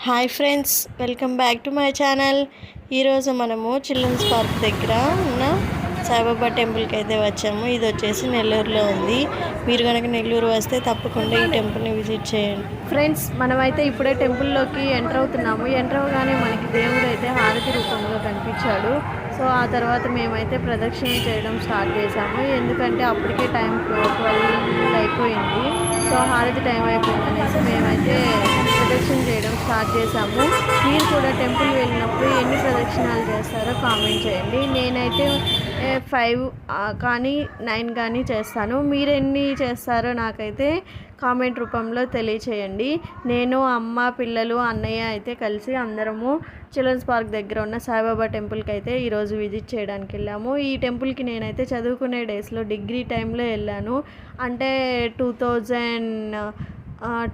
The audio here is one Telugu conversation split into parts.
Hi friends welcome back to my channel. ఈరోజు మనము చిల్డ్రన్స్ పార్క్ దగ్గర ఉన్న సాయిబాబా టెంపుల్కి అయితే వచ్చాము. ఇది వచ్చేసి నెల్లూరులో ఉంది. మీరు కనుక నెల్లూరు వస్తే తప్పకుండా ఈ టెంపుల్ని విజిట్ చేయండి. ఫ్రెండ్స్ మనమైతే ఇప్పుడే టెంపుల్లోకి ఎంటర్ అవుతున్నాము. ఎంటర్ అవగానే మనకి దేవుడు అయితే హారతి రూపంలో కనిపించాడు. సో ఆ తర్వాత మేమైతే ప్రదక్షిణ చేయడం స్టార్ట్ చేసాము ఎందుకంటే అప్పటికే టైం ట్వెల్వ్ అయిపోయింది. సో హారతి టైం అయిపోయింది అనేసి మేమైతే ప్రదక్షిణ చేయడం స్టార్ట్ చేసాము మీరు కూడా టెంపుల్ వెళ్ళినప్పుడు ఎన్ని ప్రదక్షిణాలు చేస్తారో కామెంట్ చేయండి. నేనైతే ఫైవ్ కానీ నైన్ కానీ చేస్తాను. మీరు ఎన్ని చేస్తారో నాకైతే కామెంట్ రూపంలో తెలియచేయండి. నేను అమ్మ పిల్లలు అన్నయ్య అయితే కలిసి అందరము చిల్డ్రన్స్ పార్క్ దగ్గర ఉన్న సాయిబాబా టెంపుల్కి అయితే ఈరోజు విజిట్ చేయడానికి వెళ్ళాము. ఈ టెంపుల్కి నేనైతే చదువుకునే డేస్లో డిగ్రీ టైంలో వెళ్ళాను. అంటే టూ థౌజండ్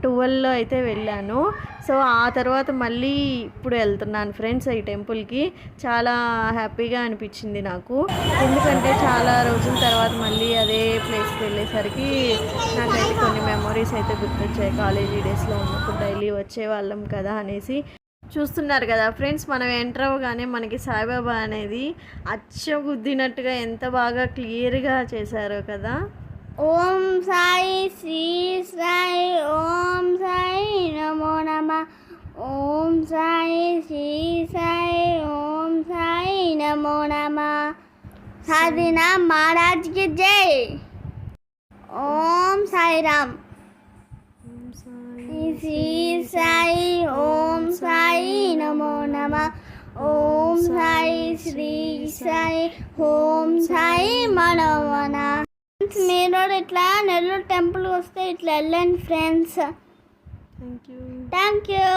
ట్వెల్వ్లో అయితే వెళ్ళాను. సో ఆ తర్వాత మళ్ళీ ఇప్పుడు వెళ్తున్నాను ఫ్రెండ్స్ ఈ టెంపుల్కి. చాలా హ్యాపీగా అనిపించింది నాకు. ఎందుకంటే చాలా రోజుల తర్వాత మళ్ళీ అదే ప్లేస్కి వెళ్ళేసరికి నాకైతే కొన్ని మెమొరీస్ అయితే గుర్తొచ్చాయి. కాలేజీ డేస్లో ఉన్నప్పుడు డైలీ వచ్చేవాళ్ళం కదా అనేసి. చూస్తున్నారు కదా ఫ్రెండ్స్ మనం ఎంటర్ అవ్వగానే మనకి సాయిబాబా అనేది అచ్చగుద్దినట్టుగా ఎంత బాగా క్లియర్గా చేశారో కదా ఓం సాయి శ్రీ సాయి ఓం సాయి నమో నమ ఓం సాయి శ్రీ సాయి ఓం సాయి నమో నమ సాధినాథ్ మహారాజ్కి జై ఓం సాయి రామ్ శ్రీ సాయి ఓం సాయి నమో నమ ఓం సాయి శ్రీ సాయి ఓం సాయి మనోమన మీరు కూడా ఇట్లా నెల్లూరు టెంపుల్ వస్తే ఇట్లా వెళ్ళండి friends thank you thank you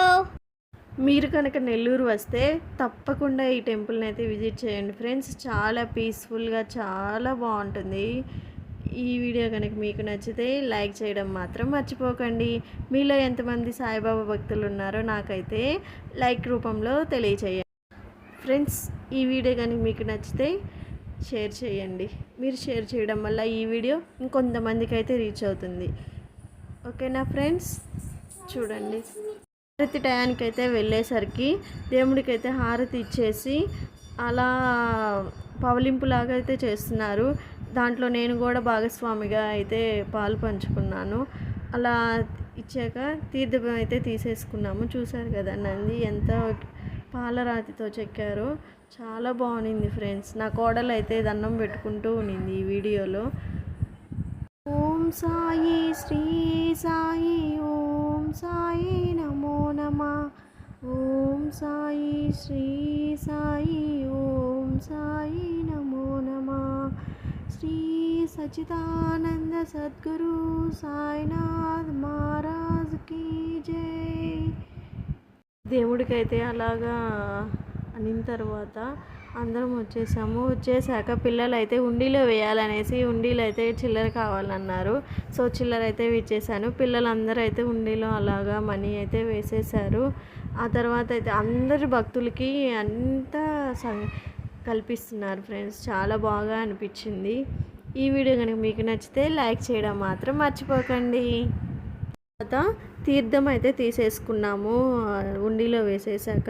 మీరు కనుక నెల్లూరు వస్తే తప్పకుండా ఈ టెంపుల్ని అయితే విజిట్ చేయండి ఫ్రెండ్స్ చాలా పీస్ఫుల్గా చాలా బాగుంటుంది. ఈ వీడియో కనుక మీకు నచ్చితే లైక్ చేయడం మాత్రం మర్చిపోకండి. మీలో ఎంతమంది సాయిబాబా భక్తులు ఉన్నారో నాకైతే లైక్ రూపంలో తెలియచేయండి. ఫ్రెండ్స్ ఈ వీడియో కనుక మీకు నచ్చితే షేర్ చేయండి. మీరు షేర్ చేయడం వల్ల ఈ వీడియో ఇంకొంతమందికి అయితే రీచ్ అవుతుంది. ఓకేనా ఫ్రెండ్స్? చూడండి. హారతి టయానికి అయితే వెళ్ళేసరికి దేవుడికైతే హారతి ఇచ్చేసి అలా పవలింపులాగా అయితే చేస్తున్నారు. దాంట్లో నేను కూడా భాగస్వామిగా అయితే పాలు పంచుకున్నాను. అలా ఇచ్చాక తీర్థం అయితే తీసేసుకున్నాము. చూసారు కదా నంది ఎంత పాలరాతితో చెక్కారో. చాలా బాగుంది ఫ్రెండ్స్. నా కోడలు అయితే దండం పెట్టుకుంటూ ఉన్నింది ఈ వీడియోలో. ఓం సాయి శ్రీ సాయి ఓం సాయి నమో నమ. ఓం సాయి శ్రీ సాయి ఓం సాయి నమో నమ. శ్రీ సచిదానంద సద్గురు సాయినాథ్ మహారాజ్ కీ జై. దేవుడికైతే అలాగా అనిన తర్వాత అందరం వచ్చేసాము. వచ్చేసాక పిల్లలు అయితే ఉండీలో వేయాలనేసి ఉండీలు అయితే చిల్లర కావాలన్నారు. సో చిల్లర అయితే ఇచ్చేసాను పిల్లలందరూ అయితే ఉండీలో అలాగా మనీ అయితే వేసేసారు. ఆ తర్వాత అయితే అందరి భక్తులకి అంతా సం- కల్పిస్తున్నారు ఫ్రెండ్స్. చాలా బాగా అనిపించింది. ఈ వీడియో కనుక మీకు నచ్చితే లైక్ చేయడం మాత్రం మర్చిపోకండి. తర్వాత తీర్థం అయితే తీసేసుకున్నాము ఉండిలో వేసేసాక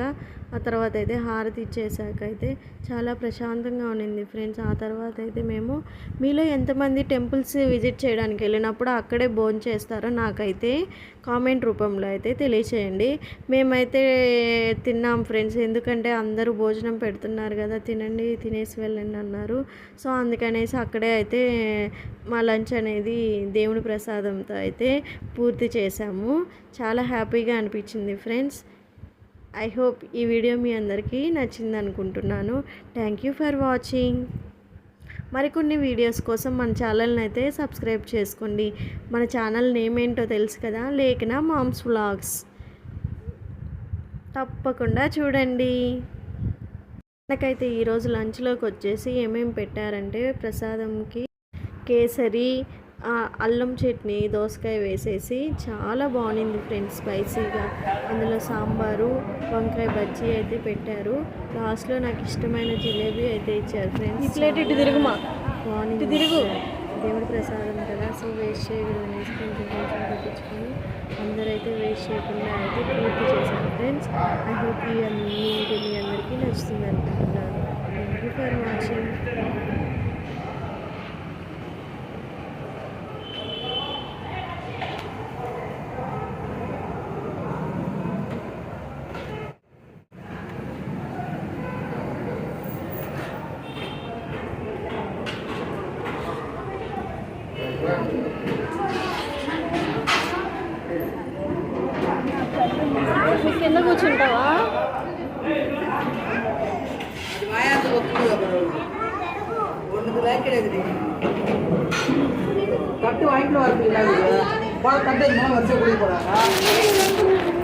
ఆ తర్వాత అయితే హారతి ఇచ్చేసాక అయితే చాలా ప్రశాంతంగా ఉండింది ఫ్రెండ్స్. ఆ తర్వాత అయితే మేము మీలో ఎంతమంది టెంపుల్స్ విజిట్ చేయడానికి వెళ్ళినప్పుడు అక్కడే భోజనం చేస్తారో నాకైతే కామెంట్ రూపంలో అయితే తెలియచేయండి. మేమైతే తిన్నాం ఫ్రెండ్స్ ఎందుకంటే అందరూ భోజనం పెడుతున్నారు కదా తినండి తినేసి వెళ్ళండి అన్నారు. సో అందుకనేసి అక్కడే అయితే మా లంచ్ అనేది దేవుని ప్రసాదంతో అయితే పూర్తి చేశాము. చాలా హ్యాపీగా అనిపించింది. ఫ్రెండ్స్ ఐ హోప్ ఈ వీడియో మీ అందరికీ నచ్చింది అనుకుంటున్నాను థ్యాంక్ యూ ఫర్ వాచింగ్. మరికొన్ని వీడియోస్ కోసం మన ఛానల్ని అయితే సబ్స్క్రైబ్ చేసుకోండి. మన ఛానల్ నేమ్ ఏంటో తెలుసు కదా లేఖన మామ్స్ వ్లాగ్స్. తప్పకుండా చూడండి. నాకైతే ఈరోజు లంచ్లోకి వచ్చేసి ఏమేమి పెట్టారంటే ప్రసాదంకి కేసరి అల్లం చట్నీ దోసకాయ వేసేసి చాలా బాగుంది ఫ్రెండ్స్ స్పైసీగా. అందులో సాంబారు వంకాయ బజ్జీ అయితే పెట్టారు. లాస్ట్లో నాకు ఇష్టమైన జిలేబీ అయితే ఇచ్చారు ఫ్రెండ్స్. ప్లేట్ ఇటు తిరుగుమా బాగుంది తిరుగు. దేవుడి ప్రసాదం కదా సో వేస్ట్ చేయకూడదు అనేసి కొంచెం కొంచెం పెట్టించుకొని అందరైతే వేస్ట్ చేయకుండా అయితే పూర్తి చేశారు ఫ్రెండ్స్. ఐ హోప్ ఈ మీ అందరికీ నచ్చుతుంది అనుకుంటున్నాను థ్యాంక్ యూ ఫర్ వాచింగ్. కింద కూర్చుంటావా கட்டு வாங்கிட்டு வரது இல்லை பால் கட்டு வருஷம் குடி போறாங்க